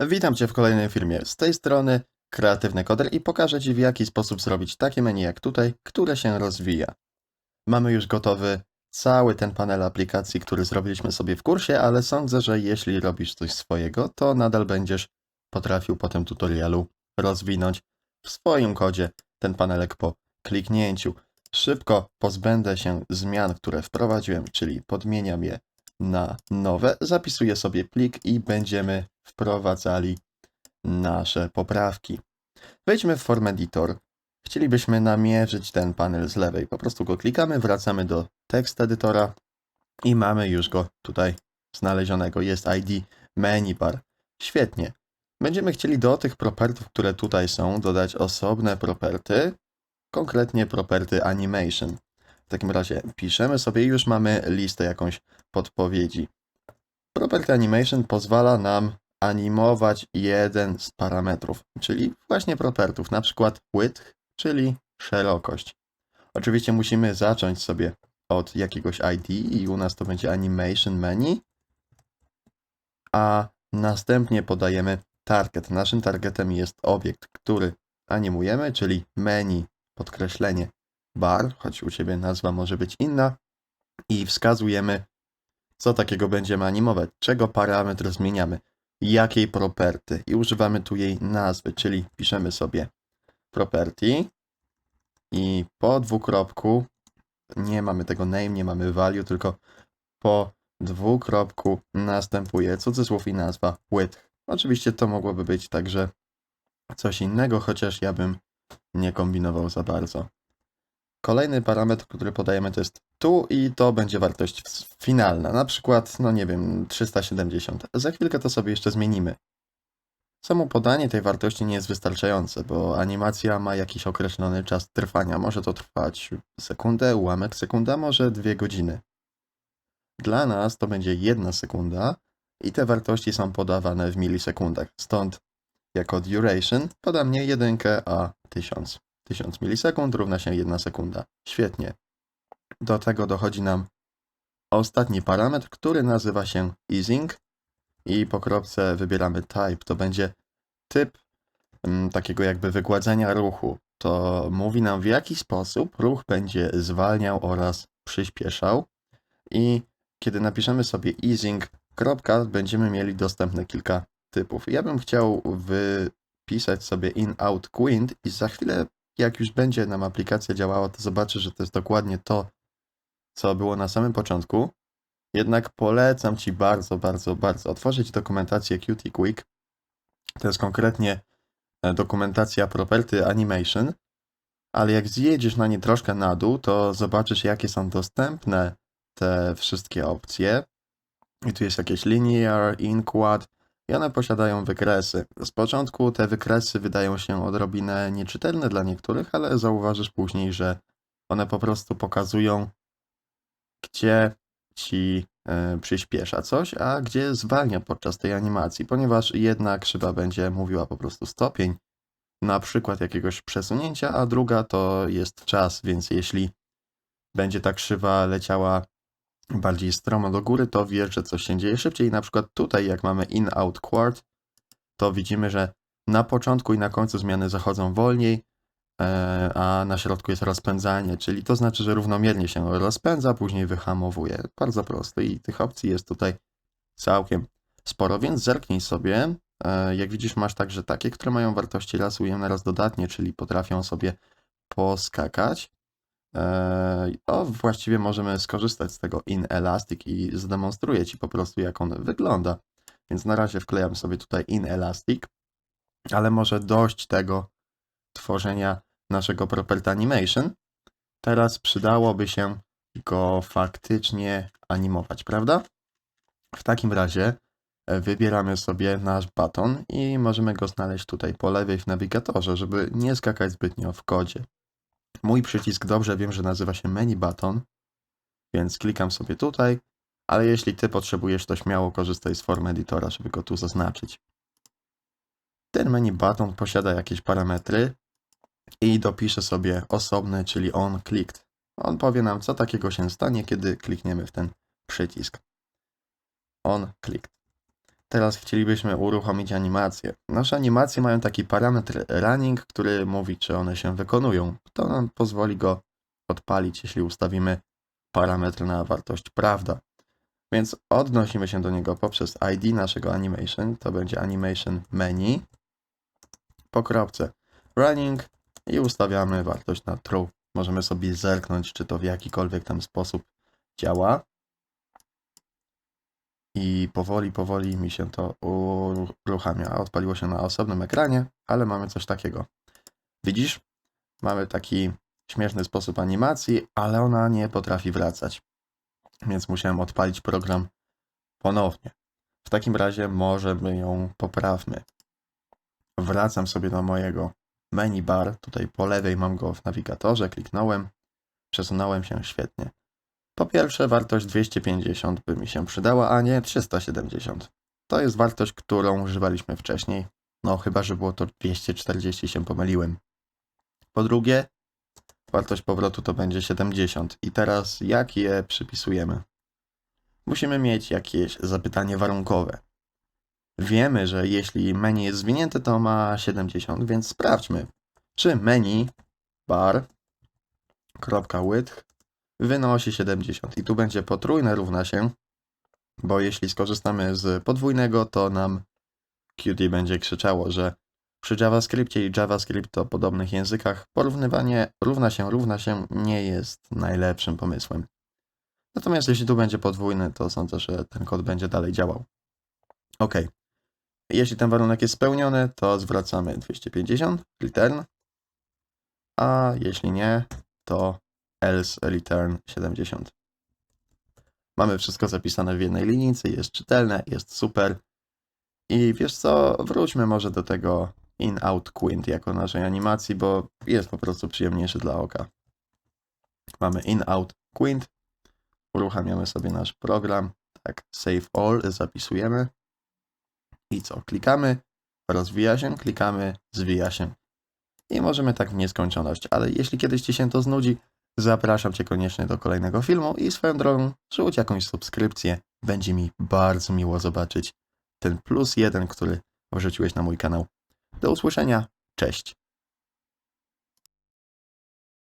Witam Cię w kolejnym filmie. Z tej strony Kreatywny Koder i pokażę Ci w jaki sposób zrobić takie menu jak tutaj, które się rozwija. Mamy już gotowy cały ten panel aplikacji, który zrobiliśmy sobie w kursie, ale sądzę, że jeśli robisz coś swojego, to nadal będziesz potrafił po tym tutorialu rozwinąć w swoim kodzie ten panelek po kliknięciu. Szybko pozbędę się zmian, które wprowadziłem, czyli podmieniam je na nowe, zapisuję sobie plik i będziemy wprowadzali nasze poprawki. Wejdźmy w Form Editor. Chcielibyśmy namierzyć ten panel z lewej. Po prostu go klikamy, wracamy do tekst edytora i mamy już go tutaj znalezionego. Jest ID menu bar. Świetnie. Będziemy chcieli do tych propertów, które tutaj są, dodać osobne property, konkretnie property animation. W takim razie piszemy sobie i już mamy listę jakąś podpowiedzi. Property Animation pozwala nam animować jeden z parametrów, czyli właśnie propertów, na przykład width, czyli szerokość. Oczywiście musimy zacząć sobie od jakiegoś ID i u nas to będzie Animation Menu, a następnie podajemy target. Naszym targetem jest obiekt, który animujemy, czyli menu, podkreślenie bar, choć u Ciebie nazwa może być inna, i wskazujemy, co takiego będziemy animować, czego parametr zmieniamy, jakiej property i używamy tu jej nazwy, czyli piszemy sobie property i po dwukropku nie mamy tego name, nie mamy value, tylko po dwukropku następuje cudzysłów i nazwa width. Oczywiście to mogłoby być także coś innego, chociaż ja bym nie kombinował za bardzo. Kolejny parametr, który podajemy to jest tu i to będzie wartość finalna, na przykład, no nie wiem, 370. Za chwilkę to sobie jeszcze zmienimy. Samo podanie tej wartości nie jest wystarczające, bo animacja ma jakiś określony czas trwania. Może to trwać sekundę, ułamek sekunda, może dwie godziny. Dla nas to będzie jedna sekunda i te wartości są podawane w milisekundach. Stąd jako duration podam nie jedynkę, a 1000. 1000 milisekund równa się 1 sekunda. Świetnie. Do tego dochodzi nam ostatni parametr, który nazywa się easing i po kropce wybieramy type. To będzie typ mm, takiego jakby wygładzenia ruchu. To mówi nam w jaki sposób ruch będzie zwalniał oraz przyspieszał i kiedy napiszemy sobie easing, kropka, będziemy mieli dostępne kilka typów. Ja bym chciał wypisać sobie in, out, quint i za chwilę jak już będzie nam aplikacja działała, to zobaczy, że to jest dokładnie to, co było na samym początku. Jednak polecam Ci bardzo, bardzo, bardzo otworzyć dokumentację Qt Quick. To jest konkretnie e, dokumentacja Property Animation, ale jak zjedziesz na nie troszkę na dół, to zobaczysz, jakie są dostępne te wszystkie opcje. I tu jest jakieś linear, in quad, i one posiadają wykresy. Z początku te wykresy wydają się odrobinę nieczytelne dla niektórych, ale zauważysz później, że one po prostu pokazują, gdzie ci y, przyspiesza coś, a gdzie zwalnia podczas tej animacji, ponieważ jedna krzywa będzie mówiła po prostu stopień, na przykład jakiegoś przesunięcia, a druga to jest czas, więc jeśli będzie ta krzywa leciała bardziej stromo do góry, to wiesz, że coś się dzieje szybciej. Na przykład tutaj, jak mamy in-out quart, to widzimy, że na początku i na końcu zmiany zachodzą wolniej, e, a na środku jest rozpędzanie, czyli to znaczy, że równomiernie się rozpędza, później wyhamowuje. Bardzo prosto i tych opcji jest tutaj całkiem sporo, więc zerknij sobie. E, jak widzisz, masz także takie, które mają wartości raz ujemne, raz dodatnie, czyli potrafią sobie poskakać. O, właściwie możemy skorzystać z tego in elastic i zademonstruję Ci po prostu, jak on wygląda. Więc na razie wklejam sobie tutaj in elastic, ale może dość tego tworzenia naszego property animation. Teraz przydałoby się go faktycznie animować, prawda? W takim razie e, wybieramy sobie nasz baton i możemy go znaleźć tutaj po lewej w nawigatorze, żeby nie skakać zbytnio w kodzie. Mój przycisk dobrze wiem, że nazywa się menu button, więc klikam sobie tutaj, ale jeśli ty potrzebujesz, to śmiało korzystaj z form editora, żeby go tu zaznaczyć. Ten menu button posiada jakieś parametry i dopiszę sobie osobny, czyli on clicked. On powie nam, co takiego się stanie, kiedy klikniemy w ten przycisk. On clicked. Teraz chcielibyśmy uruchomić animację. Nasze animacje mają taki parametr running, który mówi, czy one się wykonują. To nam pozwoli go odpalić, jeśli ustawimy parametr na wartość prawda. Więc odnosimy się do niego poprzez ID naszego animation. To będzie animation menu po kropce running i ustawiamy wartość na true. Możemy sobie zerknąć, czy to w jakikolwiek tam sposób działa. I powoli, powoli mi się to uruchamia. Odpaliło się na osobnym ekranie, ale mamy coś takiego. Widzisz? Mamy taki śmieszny sposób animacji, ale ona nie potrafi wracać. Więc musiałem odpalić program ponownie. W takim razie może my ją poprawmy. Wracam sobie do mojego menu bar. Tutaj po lewej mam go w nawigatorze. Kliknąłem. Przesunąłem się świetnie. Po pierwsze, wartość 250 by mi się przydała, a nie 370. To jest wartość, którą używaliśmy wcześniej. No, chyba, że było to 240, się pomyliłem. Po drugie, wartość powrotu to będzie 70. I teraz jak je przypisujemy? Musimy mieć jakieś zapytanie warunkowe. Wiemy, że jeśli menu jest zwinięte, to ma 70, więc sprawdźmy, czy menu bar kropka width wynosi 70 i tu będzie potrójne równa się, bo jeśli skorzystamy z podwójnego, to nam Qt będzie krzyczało, że przy JavaScriptie i JavaScript o podobnych językach porównywanie równa się równa się nie jest najlepszym pomysłem. Natomiast jeśli tu będzie podwójny, to sądzę, że ten kod będzie dalej działał. OK. Jeśli ten warunek jest spełniony, to zwracamy 250 return, a jeśli nie, to else return 70. Mamy wszystko zapisane w jednej linijce, jest czytelne, jest super. I wiesz co, wróćmy może do tego in-out quint jako naszej animacji, bo jest po prostu przyjemniejszy dla oka. Mamy in-out quint, uruchamiamy sobie nasz program, tak, save all, zapisujemy i co, klikamy, rozwija się, klikamy, zwija się. I możemy tak w nieskończoność, ale jeśli kiedyś Ci się to znudzi, zapraszam Cię koniecznie do kolejnego filmu i swoją drogą rzuć jakąś subskrypcję. Będzie mi bardzo miło zobaczyć ten plus jeden, który wrzuciłeś na mój kanał. Do usłyszenia, cześć.